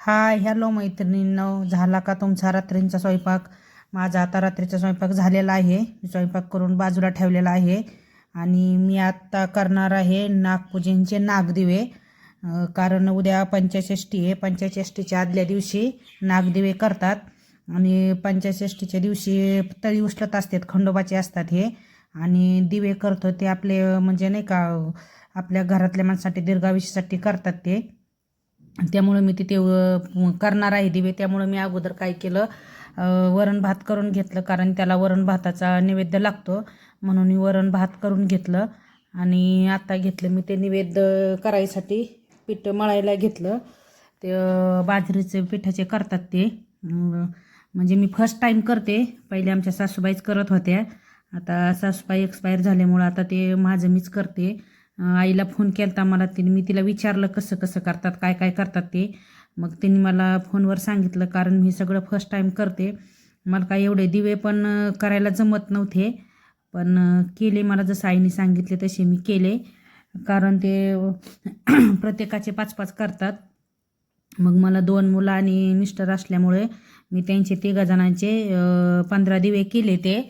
Hi hello मैत्रिणींनो झाला का तुमचा रात्रींचा स्वयंपाक? माझा आता रात्रीचा स्वयंपाक झालेला आहे. मी स्वयंपाक करून बाजूला ठेवलेला आहे आणि मी आत्ता करणार आहे नागपूजनचे नागदिवे. कारण उद्या पंचषष्ठी आहे. पंचषष्ठीच्या आदल्या दिवशी नागदिवे करतात आणि पंचषष्ठीच्या दिवशी तळी उचलत असतात खंडोबाचे असतात हे. आणि दिवे करतो ते आपले म्हणजे नाही का आपल्या घरातल्या माणसासाठी दीर्घायुष्यासाठी करतात ते. त्यामुळं मी तिथे करणार आहे दिवे. त्यामुळं मी अगोदर काय केलं वरण भात करून घेतलं कारण त्याला वरण भाताचा नैवेद्य लागतो. म्हणून मी वरण भात करून घेतलं आणि आता घेतलं मी ते नैवेद्य करायसाठी. पीठ मळायला घेतलं. ते बाजरीचे पिठाचे करतात ते. म्हणजे मी फर्स्ट टाईम करते. पहिले आमच्या सासूबाईच करत होत्या. आता सासूबाई एक्सपायर झाल्यामुळं आता ते माझं मीच करते. आईला फोन केला होता मला तिने मी तिला विचारलं कसं कसं करतात काय काय करतात ते. मग तिने मला फोनवर सांगितलं कारण मी सगळं फर्स्ट टाईम करते. मला काय एवढे दिवे पण करायला जमत नव्हते. पण केले मला जसं आईने सांगितले तसे मी केले. कारण ते प्रत्येकाचे पाच पाच करतात. मग मला दोन मुलं आणि मिस्टर असल्यामुळे मी त्यांचे तिघा जणांचे पंधरा दिवे केले ते.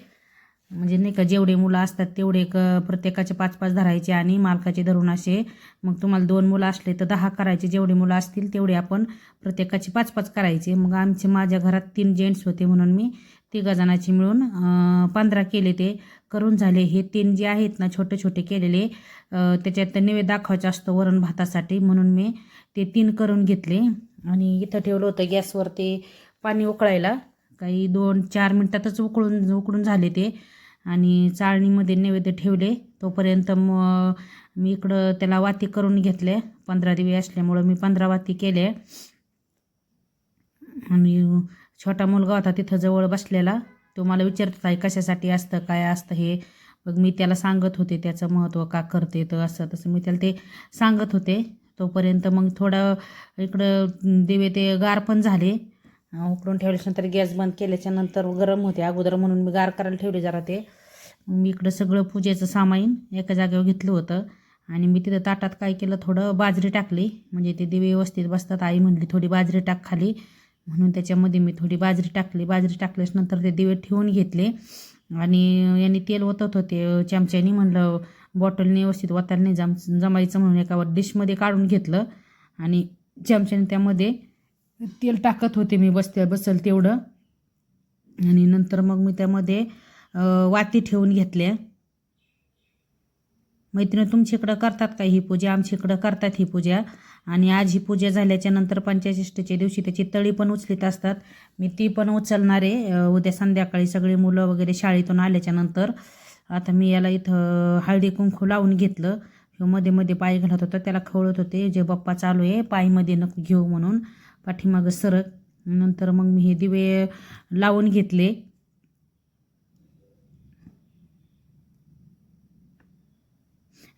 म्हणजे नाही का जेवढे मुलं असतात तेवढे क प्रत्येकाचे पाच पाच धरायचे आणि मालकाचे धरून असे. मग तुम्हाला दोन मुलं असले तर दहा करायचे. जेवढे मुलं असतील तेवढे आपण प्रत्येकाचे पाच पाच करायचे. मग आमचे माझ्या घरात तीन जेंट्स होते म्हणून मी तिघा जणांची मिळून पंधरा केले ते. करून झाले. हे तीन जे आहेत ना छोटे छोटे केलेले त्याच्यात नैवेद्य दाखवायचा असतो वरण भातासाठी म्हणून मी ते तीन करून घेतले. आणि इथं ठेवलं होतं गॅसवर ते पाणी उकळायला. काही दोन चार मिनटातच उकळून उकळून झाले ते. आणि चाळणीमध्ये नैवेद्य ठेवले. तोपर्यंत मग मी इकडं त्याला वाती करून घेतले. पंधरा दिवे असल्यामुळं मी पंधरा वाती केले. आणि छोटा मुलगा होता तिथं जवळ बसलेला. तो मला विचारत होता "हे कशासाठी असतं? काय असतं हे? मग मी त्याला सांगत होते त्याचं महत्त्व का करते? तर असं तसं. मी त्याला ते सांगत होते. तोपर्यंत मग थोडं इकडं दिवे ते गार पण झाले. उकडून ठेवल्याच्यानंतर गॅस बंद केल्याच्यानंतर गरम होते. अगोदर म्हणून मी गार करायला ठेवले जरा ते. मी इकडं सगळं पूजेचं सामाईन एका जागेवर घेतलं होतं. आणि मी तिथं ताटात काय केलं थोडं बाजरी टाकली. म्हणजे ते दिवे व्यवस्थित बसतात. आई म्हणली थोडी बाजरी टाक खाली. म्हणून त्याच्यामध्ये मी थोडी बाजरी टाकली. बाजरी टाकल्याच्यानंतर ते दिवे ठेवून घेतले. आणि यांनी तेल ओतत होते. चमच्यानी म्हणलं बॉटलने व्यवस्थित ओतायला नाही जम जमायचं म्हणून एका डिशमध्ये काढून घेतलं. आणि चमच्याने त्यामध्ये तेल टाकत होते मी बसते बसल तेवढं. आणि नंतर मग मी त्यामध्ये वाती ठेवून घेतल्या. मैत्रिणी तुमच्या इकडं करतात का ही पूजा? आमच्या इकडं करतात ही पूजा. आणि आज ही पूजा झाल्याच्यानंतर पंचशिष्टीच्या दिवशी त्याची तळी पण उचलीत असतात. मी ती पण उचलणार आहे. उद्या संध्याकाळी सगळी मुलं वगैरे शाळेतून आल्याच्यानंतर. आता मी याला इथं हळदी कुंकू लावून घेतलं. मध्ये मध्ये पाय घालत होता त्याला खवळत होते. जे बाप्पा चालू आहे पायमध्ये नको घेऊ म्हणून. पाठीमागं सरक. नंतर मग मी हे दिवे लावून घेतले.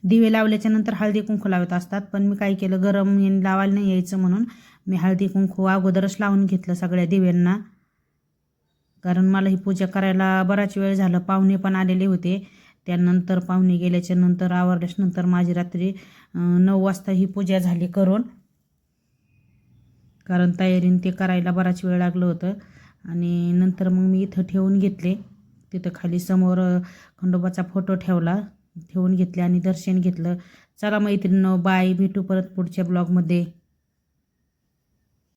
दिवे लावल्याच्या नंतर हळदी कुंकू लावत असतात. पण मी काय केलं? गरम लावायला नाही यायचं म्हणून मी हळदी कुंकू अगोदरच लावून घेतलं सगळ्या दिव्यांना. कारण मला ही पूजा करायला बराच वेळ झाला. पाहुणे पण आलेले होते. त्यानंतर पाहुणे गेल्याच्यानंतर आवरल्याच्यानंतर माझी रात्री नऊ वाजता ही पूजा झाली करून. कारण तयारीने ते करायला बराच वेळ लागलं होतं. आणि नंतर मग मी इथं ठेवून घेतले. तिथं खाली समोर खंडोबाचा फोटो ठेवला. ठेवून घेतले आणि दर्शन घेतलं. चला मैत्रिणीनं बाय भेटू परत पुढच्या ब्लॉगमध्ये.